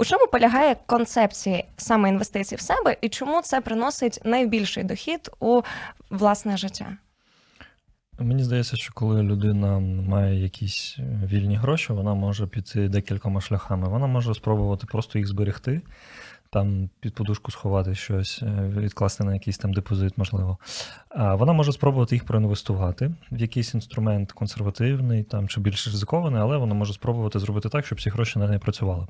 У чому полягає концепція саме інвестицій в себе, і чому це приносить найбільший дохід у власне життя? Мені здається, що коли людина має якісь е, вільні гроші, вона може піти декількома шляхами. Вона може спробувати просто їх зберегти, там під подушку сховати щось, е, відкласти на якийсь там депозит, можливо. А вона може спробувати їх проінвестувати в якийсь інструмент консервативний там чи більш ризикований, але вона може спробувати зробити так, щоб ці гроші на неї працювали.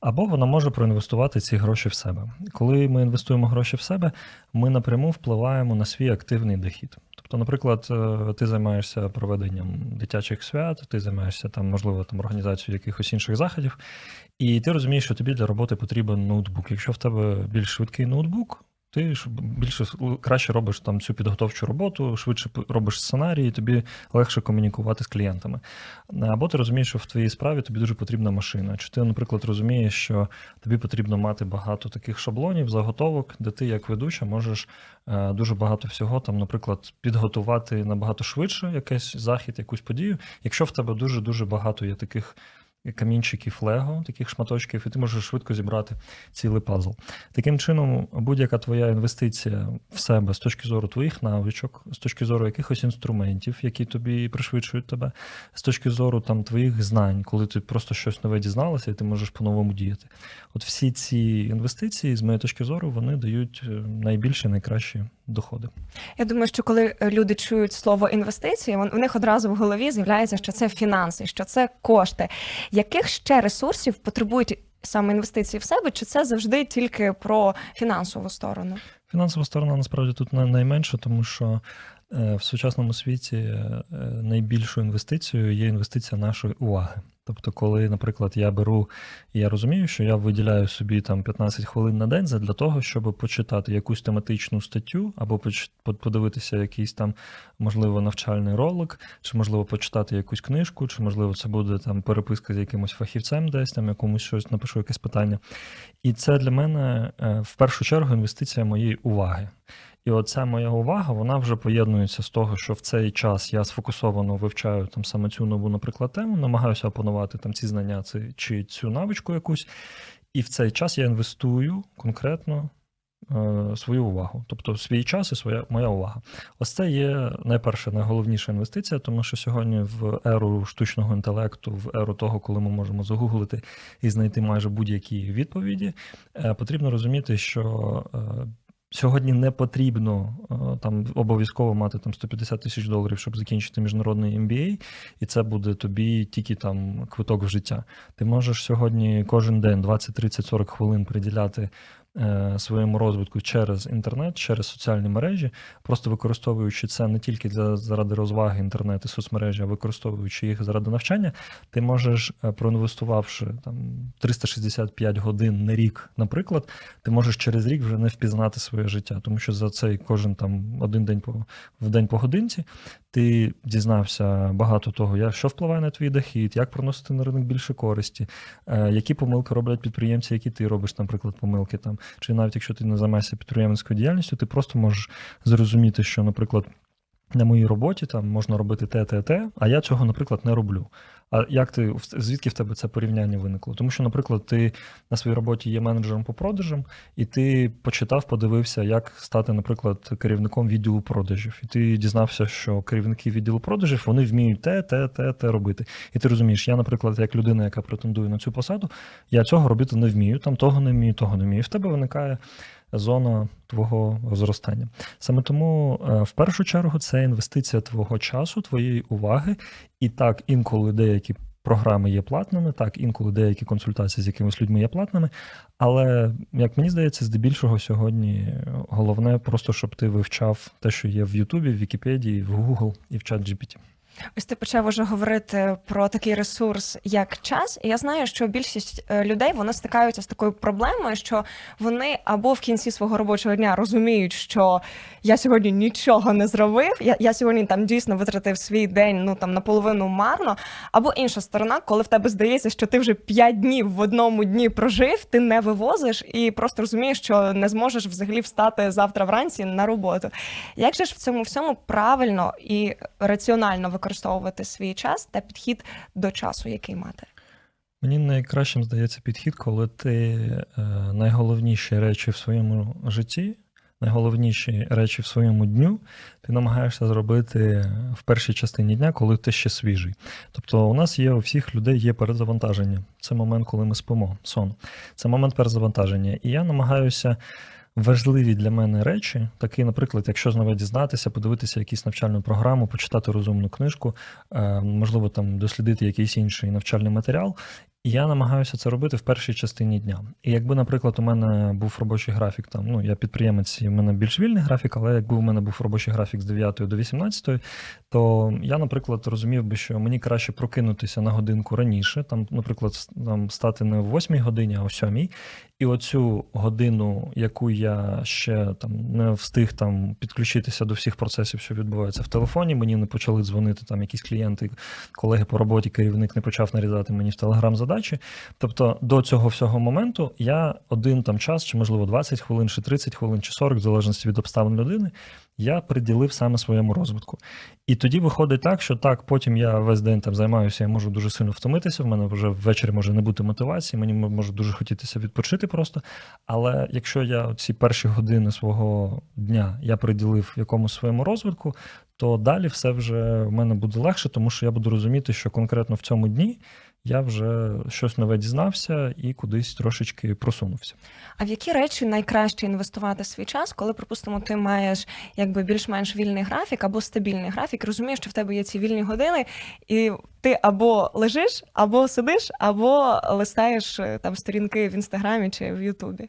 Або вона може проінвестувати ці гроші в себе. Коли ми інвестуємо гроші в себе, ми напряму впливаємо на свій активний дохід. Тобто, наприклад, е, ти займаєшся проведенням дитячих свят, ти займаєшся там, можливо, там організацією якихось інших заходів, і ти розумієш, що тобі для роботи потрібен ноутбук. Якщо в тебе більш швидкий ноутбук, ти більше краще робиш там цю підготовчу роботу, швидше робиш сценарії, тобі легше комунікувати з клієнтами. Або ти розумієш, що в твоїй справі тобі дуже потрібна машина. Чи ти, наприклад, розумієш, що тобі потрібно мати багато таких шаблонів, заготовок, де ти, як ведуча, можеш е, дуже багато всього там, наприклад, підготувати набагато швидше якийсь захід, якусь подію, якщо в тебе дуже дуже багато є таких. Камінчиків Лего, таких шматочків, і ти можеш швидко зібрати цілий пазл. Таким чином, будь-яка твоя інвестиція в себе з точки зору твоїх навичок, з точки зору якихось інструментів, які тобі пришвидшують тебе, з точки зору там твоїх знань, коли ти просто щось нове дізналася, і ти можеш по-новому діяти. От всі ці інвестиції, з моєї точки зору, вони дають е, найбільші, найкращі доходи. Я думаю, що коли е, люди чують слово інвестиції, вон- у них одразу в голові з'являється, що це фінанси, що це кошти. Яких ще ресурсів потребують саме інвестиції в себе? Чи це завжди тільки про фінансову сторону? Фінансова сторона насправді тут найменше, тому що в сучасному світі е, найбільшою інвестицією є інвестиція нашої уваги. Тобто, коли, наприклад, я беру я розумію, що я виділяю собі там 15 хвилин на день для того, щоб почитати якусь тематичну статтю, або подивитися якийсь там, можливо, навчальний ролик, чи можливо почитати якусь книжку, чи можливо це буде там переписка з якимось фахівцем, десь там якомусь щось напишу якесь питання. І це для мене е, в першу чергу інвестиція моєї уваги. І оця моя увага, вона вже поєднується з того, що в цей час я сфокусовано вивчаю там саме цю нову, наприклад, тему, намагаюся опанувати там ці знання чи цю навичку якусь. І в цей час я інвестую конкретно е, свою увагу. Тобто свій час і своя моя увага. Ось це є найперше, найголовніша інвестиція, тому що сьогодні в еру штучного інтелекту, в еру того, коли ми можемо загуглити і знайти майже будь-які відповіді, е, потрібно розуміти, що е, Сьогодні не потрібно е, там обов'язково мати там 150 тисяч доларів, щоб закінчити міжнародний MBA, і це буде тобі тільки там квиток в життя. Ти можеш сьогодні кожен день 20, 30, 40 хвилин приділяти своєму розвитку через інтернет, через соціальні мережі, просто використовуючи це не тільки для заради розваги інтернет і соцмережі, а використовуючи їх заради навчання, ти можеш, е, проінвестувавши там 365 годин на рік, наприклад, ти можеш через рік вже не впізнати своє життя, тому що за цей кожен там один день по в день по годинці ти дізнався багато того, що впливає на твій дохід, як приносити на ринок більше користі, е, які помилки роблять підприємці, які ти робиш, наприклад, помилки там. Чи навіть якщо ти не займаєшся підприємницькою діяльністю, ти просто можеш зрозуміти, що, наприклад, на моїй роботі там можна робити те, те, те, а я цього, наприклад, не роблю. А як ти звідки в тебе це порівняння виникло? Тому що, наприклад, ти на своїй роботі є менеджером по продажам, і ти почитав, подивився, як стати, наприклад, керівником відділу продажів. І ти дізнався, що керівники відділу продажів вони вміють те, те, те, те робити. І ти розумієш, я, наприклад, як людина, яка претендує на цю посаду, я цього робити не вмію, там того не вмію, того не вмію. І в тебе виникає зона твого зростання. Саме тому, е, в першу чергу, це інвестиція твого часу, твоєї уваги, і так інколи деякі. Програми є платними, так, інколи деякі консультації з якимись людьми є платними. Але, як мені здається, здебільшого сьогодні головне просто, щоб ти вивчав те, що є в Ютубі, в Вікіпедії, в Google і в ChatGPT. Ось ти почав уже говорити про такий ресурс, як час. І я знаю, що більшість е, людей вони стикаються з такою проблемою, що вони або в кінці свого робочого дня розуміють, що я сьогодні нічого не зробив. Я, я сьогодні там дійсно витратив свій день ну там наполовину марно. Або інша сторона, коли в тебе здається, що ти вже п'ять днів в одному дні прожив, ти не вивозиш і просто розумієш, що не зможеш взагалі встати завтра вранці на роботу. Як же ж в цьому всьому правильно і раціонально використовувати свій час та підхід до часу, який мати? Мені найкращим здається підхід, коли ти е, найголовніші речі в своєму житті, найголовніші речі в своєму дню, ти намагаєшся зробити в першій частині дня, коли ти ще свіжий. Тобто, у нас є у всіх людей є перезавантаження. Це момент, коли ми спимо, сон. Це момент перезавантаження. І я намагаюся. Важливі для мене речі, такі, наприклад, якщо знову дізнатися, подивитися якусь навчальну програму, почитати розумну книжку, е, можливо, там дослідити якийсь інший навчальний матеріал. Я намагаюся це робити в першій частині дня. І якби, наприклад, у мене був робочий графік, там ну я підприємець, і в мене більш вільний графік, але якби у мене був робочий графік з 9 до 18, то я, наприклад, розумів би, що мені краще прокинутися на годинку раніше, там, наприклад, там стати не в 8 годині, а о 7. І оцю годину, яку я ще там не встиг там підключитися до всіх процесів, що відбуваються в телефоні, мені не почали дзвонити там якісь клієнти, колеги по роботі, керівник не почав нарізати мені в телеграм задачі. Тобто до цього всього моменту я один там час, чи можливо 20 хвилин, чи 30 хвилин, чи 40, в залежності від обставин людини, я приділив саме своєму розвитку. І тоді виходить так, що так, потім я весь день там займаюся, я можу дуже сильно втомитися. В мене вже ввечері може не бути мотивації, мені може дуже хотітися відпочити просто. Але якщо я ці перші години свого дня я приділив якомусь своєму розвитку, то далі все вже в мене буде легше, тому що я буду розуміти, що конкретно в цьому дні я вже щось нове дізнався і кудись трошечки просунувся. А в які речі найкраще інвестувати свій час, коли, припустимо, ти маєш якби більш-менш вільний графік або стабільний графік, розумієш, що в тебе є ці вільні години, і ти або лежиш, або сидиш, або листаєш е, там сторінки в інстаграмі чи в Ютубі.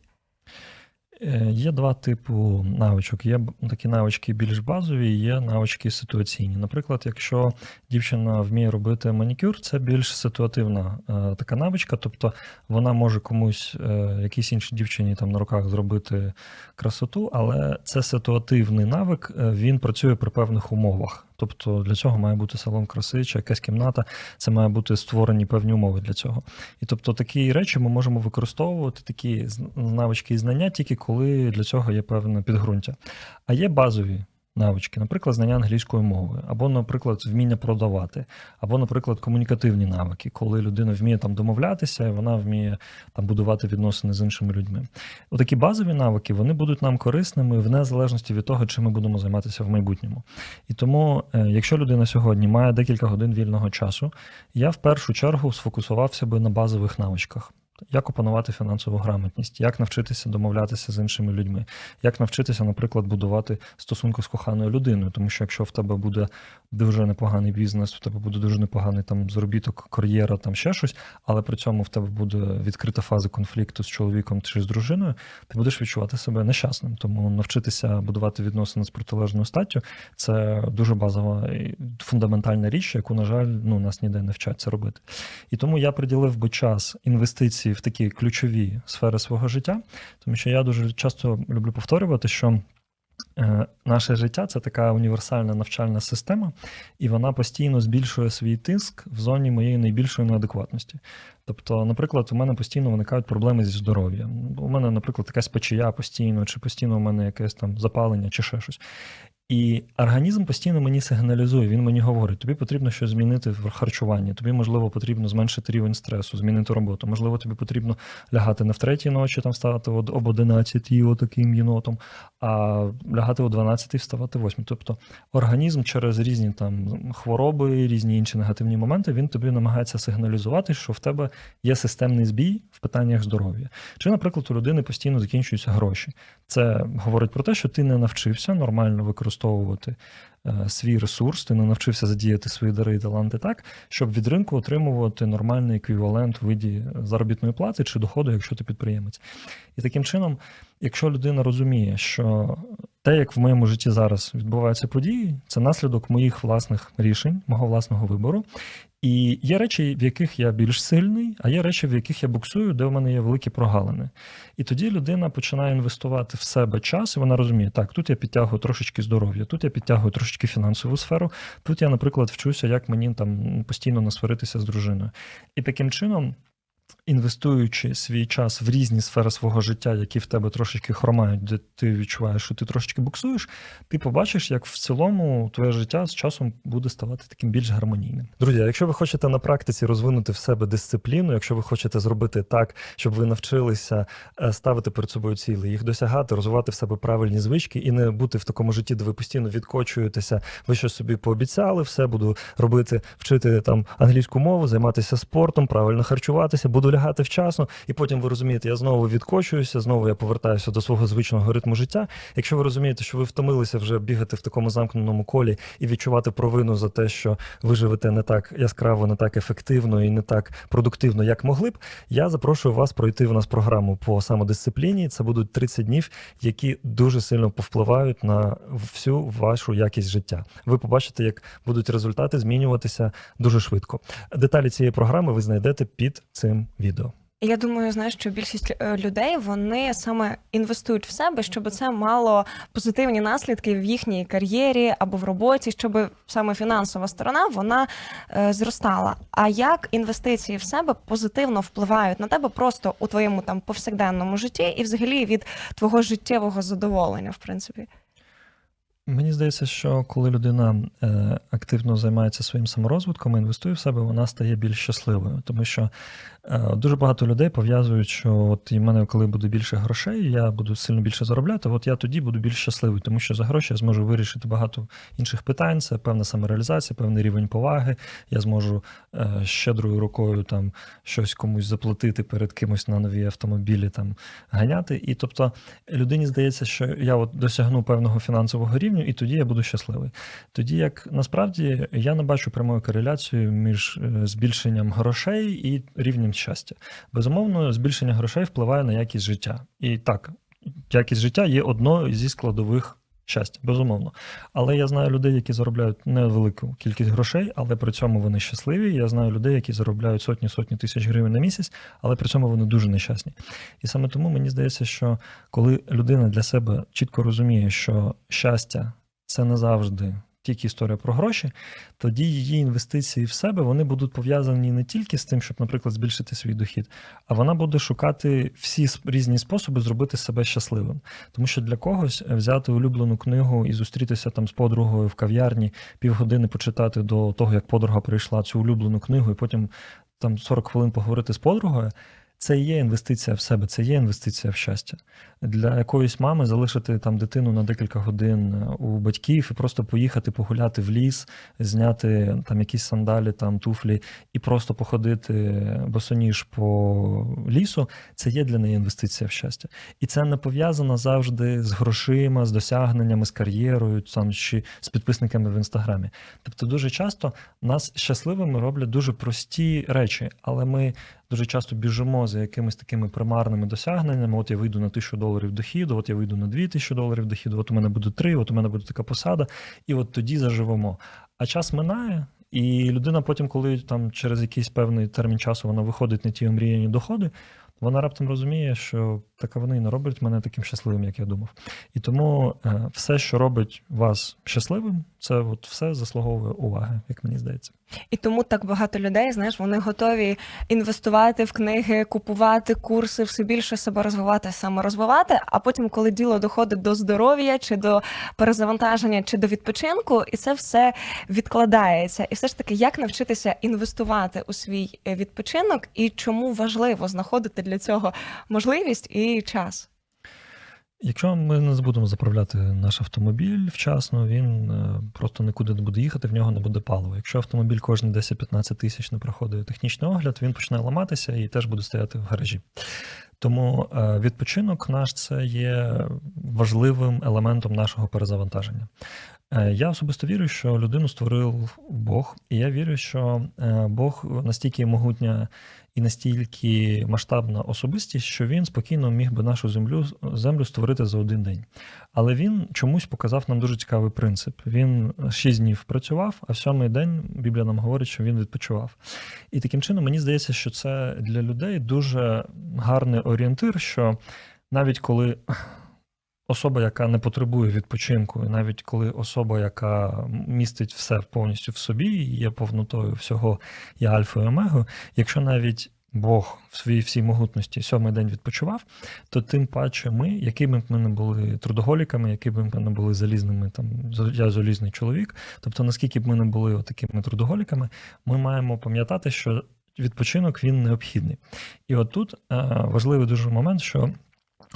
Е, Є два типу навичок. Є такі навички більш базові, є навички ситуаційні. Наприклад, якщо дівчина вміє робити манікюр, це більш ситуативна е, така навичка, тобто вона може комусь, е, якійсь іншій дівчині там на руках зробити красоту, але це ситуативний навик, він працює при певних умовах. Тобто для цього має бути салон краси чи якась кімната, це має бути створені певні умови для цього. І тобто такі речі ми можемо використовувати, такі навички і знання, тільки коли для цього є певне підґрунтя. А є базові навички, наприклад, знання англійської мови, або, наприклад, вміння продавати, або, наприклад, комунікативні навики, коли людина вміє там домовлятися, і вона вміє там будувати відносини з іншими людьми. Отакі базові навики вони будуть нам корисними в незалежності від того, чим ми будемо займатися в майбутньому. І тому, е, якщо людина сьогодні має декілька годин вільного часу, я в першу чергу сфокусувався би на базових навичках. Як опанувати фінансову грамотність, як навчитися домовлятися з іншими людьми, як навчитися, наприклад, будувати стосунки з коханою людиною, тому що якщо в тебе буде дуже непоганий бізнес, в тебе буде дуже непоганий там заробіток, кар'єра, там ще щось, але при цьому в тебе буде відкрита фаза конфлікту з чоловіком чи з дружиною, ти будеш відчувати себе нещасним. Тому навчитися будувати відносини з протилежною статтю це дуже базова і фундаментальна річ, яку, на жаль, ну нас ніде не вчать це робити. І тому я приділив би час інвестиції в такі ключові сфери свого життя, тому що я дуже часто люблю повторювати, що. е, Наше життя це така універсальна навчальна система, і вона постійно збільшує свій тиск в зоні моєї найбільшої неадекватності. Тобто, наприклад, у мене постійно виникають проблеми зі здоров'ям. У мене, наприклад, якась печія постійно, чи постійно у мене якесь там запалення, чи ще щось. І організм постійно мені сигналізує, він мені говорить, тобі потрібно щось змінити в харчуванні, тобі, можливо, потрібно зменшити рівень стресу, змінити роботу. Можливо, тобі потрібно лягати не в третій ночі, там вставати об 11 отаким єнотом, а лягати о 12 і вставати в 8. Тобто організм через різні там хвороби, різні інші негативні моменти, він тобі намагається сигналізувати, що в тебе є системний збій в питаннях здоров'я. Чи, наприклад, у людини постійно закінчуються гроші. Це говорить про те, що ти не навчився нормально використовувати е, свій ресурс, ти не навчився задіяти свої дари і таланти так, щоб від ринку отримувати нормальний еквівалент в виді заробітної плати чи доходу, якщо ти підприємець. І таким чином, якщо людина розуміє, що те, як в моєму житті зараз відбуваються події, це наслідок моїх власних рішень, мого власного вибору. І є речі, в яких я більш сильний, а є речі, в яких я буксую, де в мене є великі прогалини. І тоді людина починає інвестувати в себе час, і вона розуміє, так, тут я підтягую трошечки здоров'я, тут я підтягую трошечки фінансову сферу, тут я, наприклад, вчуся, як мені там постійно насваритися з дружиною. І таким чином. Інвестуючи свій час в різні сфери свого життя, які в тебе трошечки хромають, де ти відчуваєш, що ти трошечки буксуєш, ти побачиш, як в цілому твоє життя з часом буде ставати таким більш гармонійним. Друзі, якщо ви хочете на практиці розвинути в себе дисципліну, якщо ви хочете зробити так, щоб ви навчилися е, ставити перед собою цілі, їх досягати, розвивати в себе правильні звички і не бути в такому житті, де ви постійно відкочуєтеся, ви щось собі пообіцяли, все буду робити, вчити там англійську мову, займатися спортом, правильно харчуватися, буду лягати вчасно, і потім ви розумієте, я знову відкочуюся, знову я повертаюся до свого звичного ритму життя. Якщо ви розумієте, що ви втомилися вже бігати в такому замкненому колі і відчувати провину за те, що ви живете не так яскраво, не так ефективно і не так продуктивно, як могли б, я запрошую вас пройти в нас програму по самодисципліні. Це будуть 30 днів, які дуже сильно повпливають на всю вашу якість життя. Ви побачите, як будуть результати змінюватися дуже швидко. Деталі цієї програми ви знайдете під цим відео. І Я думаю, знаєш, що більшість е, людей вони саме інвестують в себе, щоб це мало позитивні наслідки в їхній кар'єрі або в роботі, щоб саме фінансова сторона вона е, зростала. А як інвестиції в себе позитивно впливають на тебе просто у твоєму там повсякденному житті і взагалі від твого життєвого задоволення, в принципі? Мені здається, що коли людина е, активно займається своїм саморозвитком, і інвестує в себе, вона стає більш щасливою, тому що дуже багато людей пов'язують, що от і в мене, коли буде більше грошей, я буду сильно більше заробляти. От я тоді буду більш щасливий, тому що за гроші я зможу вирішити багато інших питань. Це певна самореалізація, певний рівень поваги. Я зможу е, щедрою рукою там щось комусь заплатити перед кимось на нові автомобілі, там ганяти. І тобто людині здається, що я от досягну певного фінансового рівня, і тоді я буду щасливий. Тоді як насправді я не бачу прямої кореляції між е, збільшенням грошей і рівнем щастя. Безумовно, збільшення грошей впливає на якість життя. І так, якість життя є одною зі складових. Щастя, безумовно. Але я знаю людей, які заробляють невелику кількість грошей, але при цьому вони щасливі. Я знаю людей, які заробляють сотні-сотні тисяч гривень на місяць, але при цьому вони дуже нещасні. І саме тому мені здається, що коли людина для себе чітко розуміє, що щастя це не завжди тільки історія про гроші, тоді її інвестиції в себе вони будуть пов'язані не тільки з тим, щоб, наприклад, збільшити свій дохід, а вона буде шукати всі різні способи зробити себе щасливим. Тому що для когось взяти улюблену книгу і зустрітися там з подругою в кав'ярні, півгодини почитати до того, як подруга прийшла цю улюблену книгу, і потім там 40 хвилин поговорити з подругою. Це і є інвестиція в себе, це є інвестиція в щастя. Для якоїсь мами залишити там дитину на декілька годин е, у батьків і просто поїхати погуляти в ліс, зняти там якісь сандалі, там туфлі і просто походити босоніж по лісу. Це є для неї інвестиція в щастя. І це не пов'язано завжди з грошима, з досягненнями, з кар'єрою, там чи з підписниками в інстаграмі. Тобто, дуже часто нас щасливими роблять дуже прості речі, але ми дуже часто біжимо за якимись такими примарними досягненнями. От я вийду на тисячу доларів дохіду, от я вийду на дві тисячі доларів дохіду, от у мене буде три, от у мене буде така посада, і от тоді заживемо. А час минає, і людина потім, коли там через якийсь певний термін часу вона виходить на ті омріяні доходи, вона раптом розуміє, що така вони і не роблять мене таким щасливим, як я думав. І тому е, все, що робить вас щасливим, це от все заслуговує уваги, як мені здається. І тому так багато людей, знаєш, вони готові інвестувати в книги, купувати курси, все більше себе розвивати, саморозвивати. А потім, коли діло доходить до здоров'я, чи до перезавантаження, чи до відпочинку, і це все відкладається. І все ж таки, як навчитися інвестувати у свій е, відпочинок, і чому важливо знаходити для цього можливість і час? Якщо ми не будемо заправляти наш автомобіль вчасно, він е, просто нікуди не буде їхати, в нього не буде палива. Якщо автомобіль кожні 10-15 тисяч не проходить технічний огляд, він почне ламатися і теж буде стояти в гаражі. Тому е, відпочинок наш це є важливим елементом нашого перезавантаження. Е, Я особисто вірю, що людину створив Бог, і я вірю, що е, Бог настільки могутня і настільки масштабна особистість, що він спокійно міг би нашу землю землю створити за один день. Але він чомусь показав нам дуже цікавий принцип. Він шість днів працював, а в сьомий день Біблія нам говорить, що він відпочивав. І таким чином мені здається, що це для людей дуже гарний орієнтир, що навіть коли особа, яка не потребує відпочинку, і навіть коли особа, яка містить все повністю в собі, є повнотою всього, є альфою і омегою, якщо навіть Бог в своїй всій могутності сьомий день відпочивав, то тим паче ми, якими б ми не були трудоголіками, якими б ми не були залізними, там я залізний чоловік. Тобто, наскільки б ми не були такими трудоголіками, ми маємо пам'ятати, що відпочинок він необхідний. І от тут е, важливий дуже момент, що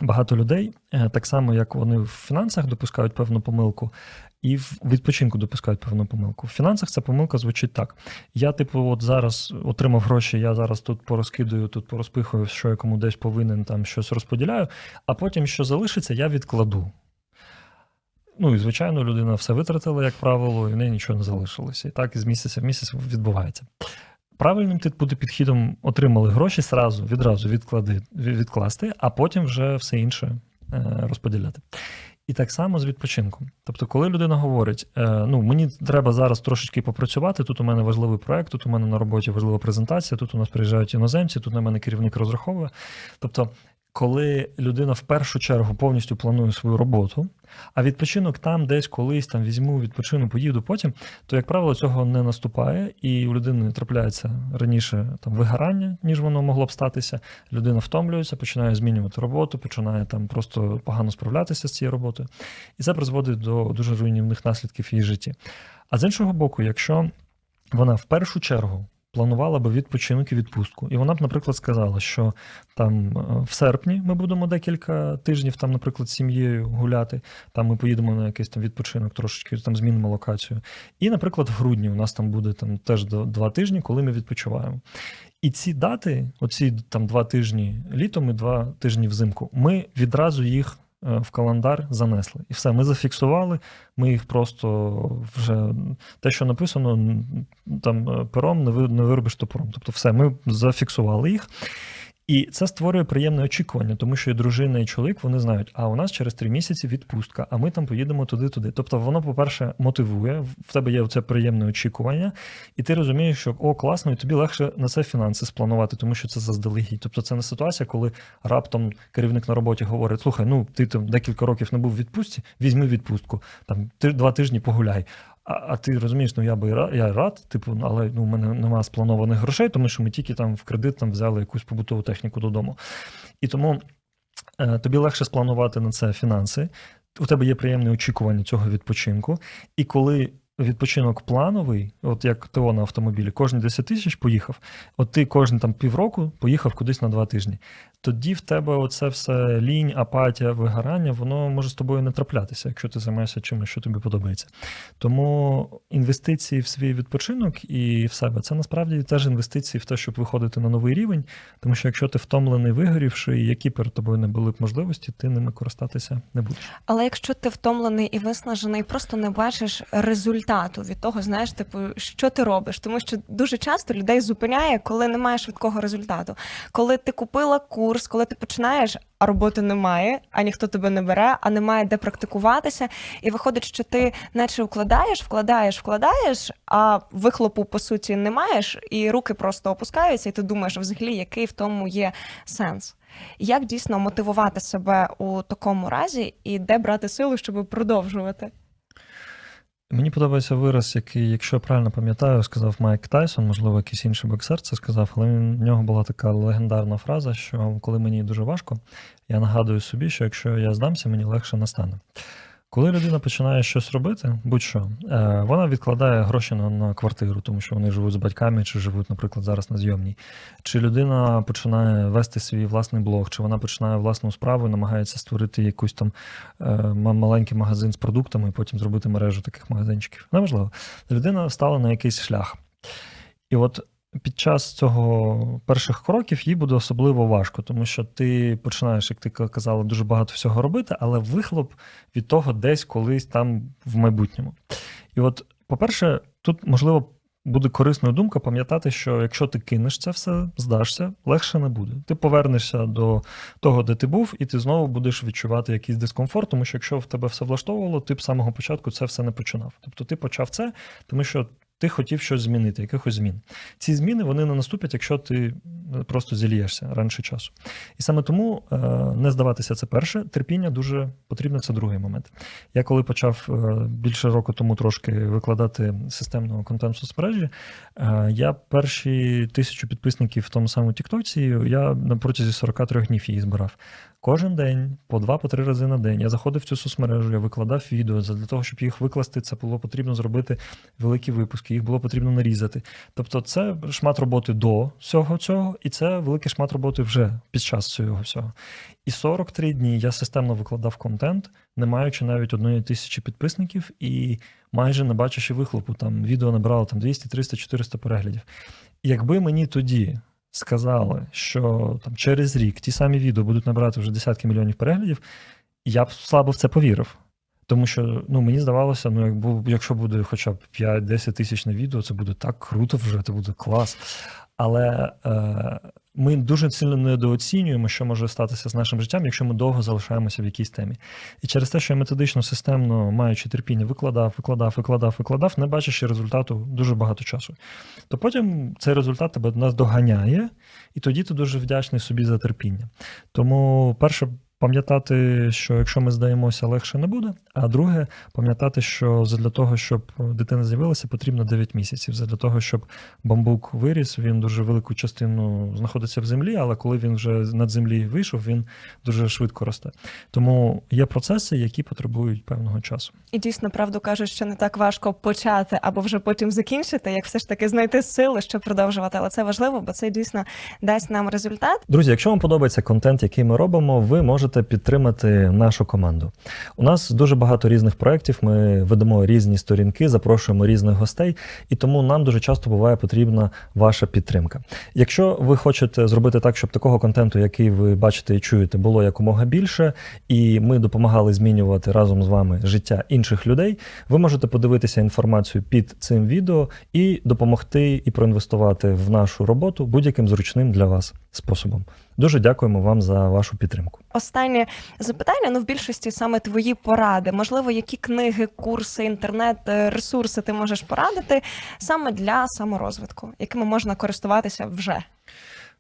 багато людей, е, так само як вони в фінансах допускають певну помилку, і в відпочинку допускають певну помилку. В фінансах ця помилка звучить так: я, типу, от зараз отримав гроші, я зараз тут порозкидую, тут порозпихую, що я кому десь повинен там щось розподіляю, а потім, що залишиться, я відкладу. Ну і звичайно, людина все витратила, як правило, і в неї нічого не залишилося. І так із місяця в місяць відбувається. Правильним буде підхідом отримали гроші сразу, відразу відклади, відкласти, а потім вже все інше е, розподіляти. І так само з відпочинком. Тобто, коли людина говорить: е, ну мені треба зараз трошечки попрацювати, тут у мене важливий проект, тут у мене на роботі важлива презентація, тут у нас приїжджають іноземці, тут на мене керівник розраховує. Тобто, коли людина в першу чергу повністю планує свою роботу, а відпочинок там десь колись там візьму, відпочину, поїду потім, то, як правило, цього не наступає, і у людини трапляється раніше там вигорання, ніж воно могло б статися. Людина втомлюється, починає змінювати роботу, починає там просто погано справлятися з цією роботою. І це призводить до дуже руйнівних наслідків її житті. А з іншого боку, якщо вона в першу чергу планувала би відпочинок і відпустку. І вона б, наприклад, сказала, що там е, в серпні ми будемо декілька тижнів, там, наприклад, з сім'єю гуляти. Там ми поїдемо на якийсь там відпочинок, трошечки там змінимо локацію. І, наприклад, в грудні у нас там буде там теж два тижні, коли ми відпочиваємо. І ці дати, оці там два тижні літом і два тижні взимку, ми відразу їх в календар занесли. І все, ми зафіксували, ми їх просто вже те, що написано, там е, пером не виробиш топором. Тобто, все, ми зафіксували їх. І це створює приємне очікування, тому що і дружина, і чоловік вони знають, а у нас через три місяці відпустка, а ми там поїдемо туди-туди. Тобто воно, по-перше, мотивує, в тебе є це приємне очікування, і ти розумієш, що о, класно, і тобі легше на це фінанси спланувати, тому що це заздалегідь. Тобто це не ситуація, коли раптом керівник на роботі говорить: слухай, ну ти там декілька років не був в відпустці, візьми відпустку, там ти два тижні погуляй. А, а ти розумієш, ну я би я рад, типу, але ну, у мене немає спланованих грошей, тому що ми тільки там в кредит там взяли якусь побутову техніку додому. І тому е, тобі легше спланувати на це фінанси. У тебе є приємне очікування цього відпочинку. І коли відпочинок плановий, от як ТО на автомобілі, кожні 10 тисяч поїхав, от ти кожні там півроку поїхав кудись на два тижні. Тоді в тебе оце все лінь, апатія, вигорання, воно може з тобою не траплятися, якщо ти займаєшся чимось, що тобі подобається. Тому інвестиції в свій відпочинок і в себе це насправді теж інвестиції в те, щоб виходити на новий рівень. Тому що якщо ти втомлений, вигорівши, які перед тобою не були б можливості, ти ними користатися не будеш. Але якщо ти втомлений і виснажений, просто не бачиш результату від того, знаєш, типу, що ти робиш, тому що дуже часто людей зупиняє, коли немає швидкого результату. Коли ти купила курс, коли ти починаєш, а роботи немає, а ніхто тебе не бере, а немає де практикуватися, і виходить, що ти наче вкладаєш, вкладаєш, вкладаєш, а вихлопу по суті не маєш, і руки просто опускаються, і ти думаєш, взагалі, який в тому є сенс. Як дійсно мотивувати себе у такому разі, і де брати силу, щоб продовжувати? Мені подобається вираз, який, якщо я правильно пам'ятаю, сказав Майк Тайсон, можливо, якийсь інший боксер це сказав, але в нього була така легендарна фраза, що коли мені дуже важко, я нагадую собі, що якщо я здамся, мені легше не стане. Коли людина починає щось робити, будь-що, е, вона відкладає гроші на, на квартиру, тому що вони живуть з батьками, чи живуть, наприклад, зараз на зйомній. Чи людина починає вести свій власний блог, чи вона починає власну справу, і намагається створити якийсь там е, маленький магазин з продуктами і потім зробити мережу таких магазинчиків. Неважливо. Людина стала на якийсь шлях. І от під час цього перших кроків їй буде особливо важко, тому що ти починаєш, як ти казала, дуже багато всього робити, але вихлоп від того десь колись там в майбутньому. І от, по-перше, тут можливо. Буде корисною думка пам'ятати, що якщо ти кинеш це все, здашся, легше не буде. Ти повернешся до того, де ти був, і ти знову будеш відчувати якийсь дискомфорт, тому що якщо в тебе все влаштовувало, ти б з самого початку це все не починав. Тобто ти почав це, тому що ти хотів щось змінити, якихось змін. Ці зміни вони не наступять, якщо ти е, просто зілієшся раніше часу. І саме тому е, не здаватися це перше. Терпіння дуже потрібно, це другий момент. Я коли почав е, більше року тому трошки викладати системного контенту в я перші тисячу підписників в тому самому Тіктоці, я на протязі 43 днів її збирав. Кожен день, по два, по три рази на день. Я заходив в цю соцмережу, я викладав відео. Для того, щоб їх викласти, це було потрібно зробити великі випуски, їх було потрібно нарізати. Тобто, це шмат роботи до всього цього, і це великий шмат роботи вже під час цього всього. І 43 дні я системно викладав контент, не маючи навіть одної тисячі підписників, і майже не бачачи вихлопу. Там відео набрало там 200, 300, 400 переглядів. Якби мені тоді сказали, що там через рік ті самі відео будуть набирати вже десятки мільйонів переглядів, я б слабо в це повірив. Тому що ну, мені здавалося, ну, як бу- якщо буде хоча б 5-10 тисяч на відео, це буде так круто вже, це буде клас. Але е, ми дуже сильно недооцінюємо, що може статися з нашим життям, якщо ми довго залишаємося в якійсь темі. І через те, що я методично, системно, маючи терпіння, викладав, викладав, викладав, викладав, не бачачи результату дуже багато часу. То потім цей результат тебе наздоганяє, і тоді ти дуже вдячний собі за терпіння. Тому, перше, пам'ятати, що якщо ми здаємося, легше не буде. А друге, пам'ятати, що для того, щоб дитина з'явилася, потрібно 9 місяців. Для того, щоб бамбук виріс, він дуже велику частину знаходиться в землі, але коли він вже над землі вийшов, він дуже швидко росте. Тому є процеси, які потребують певного часу. І дійсно, правду кажуть, що не так важко почати або вже потім закінчити, як все ж таки знайти сили, щоб продовжувати. Але це важливо, бо це дійсно дасть нам результат. Друзі, якщо вам подобається контент, який ми робимо, ви можете підтримати нашу команду. У нас дуже багато різних проєктів. Ми ведемо різні сторінки, запрошуємо різних гостей, і тому нам дуже часто буває потрібна ваша підтримка. Якщо ви хочете зробити так, щоб такого контенту, який ви бачите і чуєте, було якомога більше, і ми допомагали змінювати разом з вами життя інших людей, ви можете подивитися інформацію під цим відео і допомогти і проінвестувати в нашу роботу будь-яким зручним для вас способом. Дуже дякуємо вам за вашу підтримку. Останнє запитання. Ну, в більшості саме твої поради. Можливо, які книги, курси, інтернет, е, ресурси ти можеш порадити саме для саморозвитку, якими можна користуватися вже.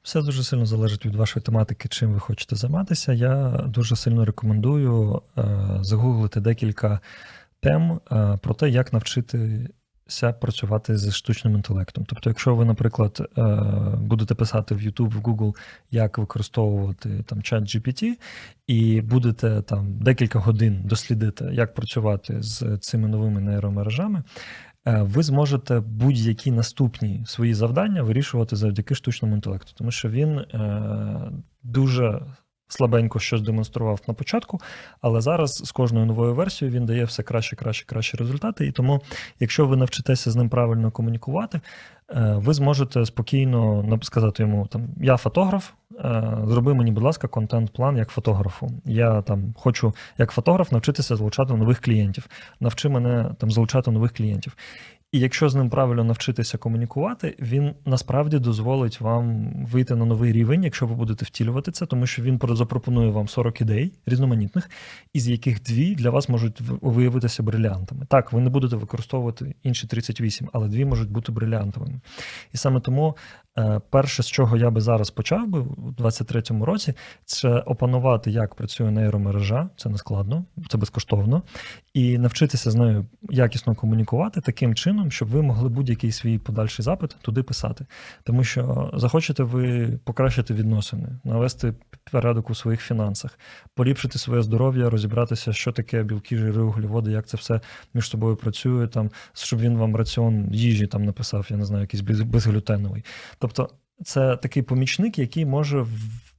Все дуже сильно залежить від вашої тематики, чим ви хочете займатися. Я дуже сильно рекомендую е, загуглити декілька тем е, про те, як навчитися працювати з штучним інтелектом. Тобто, якщо ви, наприклад, е, будете писати в YouTube, в Google, як використовувати там чат GPT, і будете там декілька годин дослідити, як працювати з цими новими нейромережами. е, Ви зможете будь-які наступні свої завдання вирішувати завдяки штучному інтелекту, тому що він е, дуже слабенько щось демонстрував на початку, але зараз з кожною новою версією він дає все краще, краще, краще результати. І тому, якщо ви навчитеся з ним правильно комунікувати, е, ви зможете спокійно сказати йому: там я фотограф, е, зроби мені, будь ласка, контент-план як фотографу. Я там хочу як фотограф навчитися залучати нових клієнтів. Навчи мене там залучати нових клієнтів. І якщо з ним правильно навчитися комунікувати, він насправді дозволить вам вийти на новий рівень, якщо ви будете втілювати це, тому що він про- запропонує вам 40 ідей різноманітних, із яких дві для вас можуть виявитися брилянтами. Так, ви не будете використовувати інші 38, але дві можуть бути брилянтовими. І саме тому перше, з чого я би зараз почав би у 23-му році, це опанувати, як працює нейромережа. Це не складно, це безкоштовно, і навчитися з нею якісно комунікувати таким чином, щоб ви могли будь-який свій подальший запит туди писати. Тому що захочете ви покращити відносини, навести порядок у своїх фінансах, поліпшити своє здоров'я, розібратися, що таке білки, жири, углеводи, як це все між собою працює, там, щоб він вам раціон їжі там написав, я не знаю, якийсь без- безглютеновий. Тобто, це такий помічник, який може в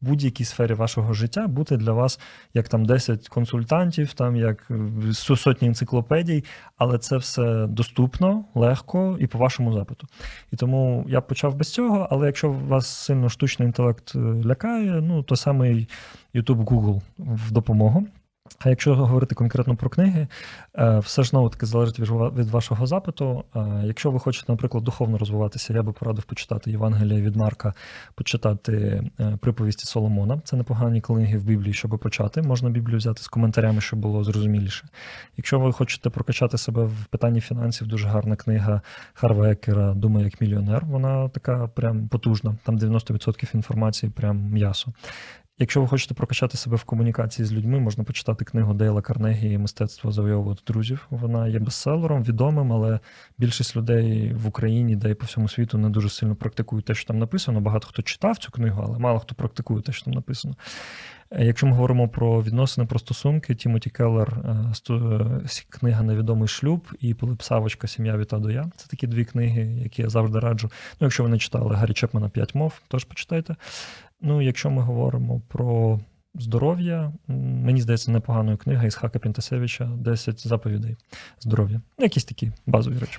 будь-якій сфері вашого життя бути для вас як там 10 консультантів, там як е, сотні енциклопедій, але це все доступно, легко і по вашому запиту. І тому я почав без цього, але якщо вас сильно штучний інтелект е, лякає, ну то саме YouTube Google в допомогу. А якщо говорити конкретно про книги, е, все ж знову таки залежить від вашого запиту. Е, Якщо ви хочете, наприклад, духовно розвиватися, я би порадив почитати Євангелія від Марка, почитати е, приповісті Соломона. Це непогані книги в Біблії, щоб почати. Можна Біблію взяти з коментарями, щоб було зрозуміліше. Якщо ви хочете прокачати себе в питанні фінансів, дуже гарна книга Харва Екера Думай як мільйонер. Вона така прям потужна. Там 90% інформації, прям м'ясо. Якщо ви хочете прокачати себе в комунікації з людьми, можна почитати книгу Дейла Карнегі Мистецтво завойовувати друзів. Вона є бестселером, відомим, але більшість людей в Україні, де і по всьому світу не дуже сильно практикують те, що там написано. Багато хто читав цю книгу, але мало хто практикує те, що там написано. Е, Якщо ми говоримо про відносини, про стосунки, Тімоті Келлер, е, е, книга Невідомий шлюб і Пилип Савочка Сім'я від А до Я. Це такі дві книги, які я завжди раджу. Ну, якщо ви не читали Гаррі Чепмана «П'ять мов, теж почитайте. Ну, якщо ми говоримо про здоров'я, мені здається, непоганою книга із Хака Пінтасевича «10 заповідей здоров'я. Ну, якісь такі базові речі.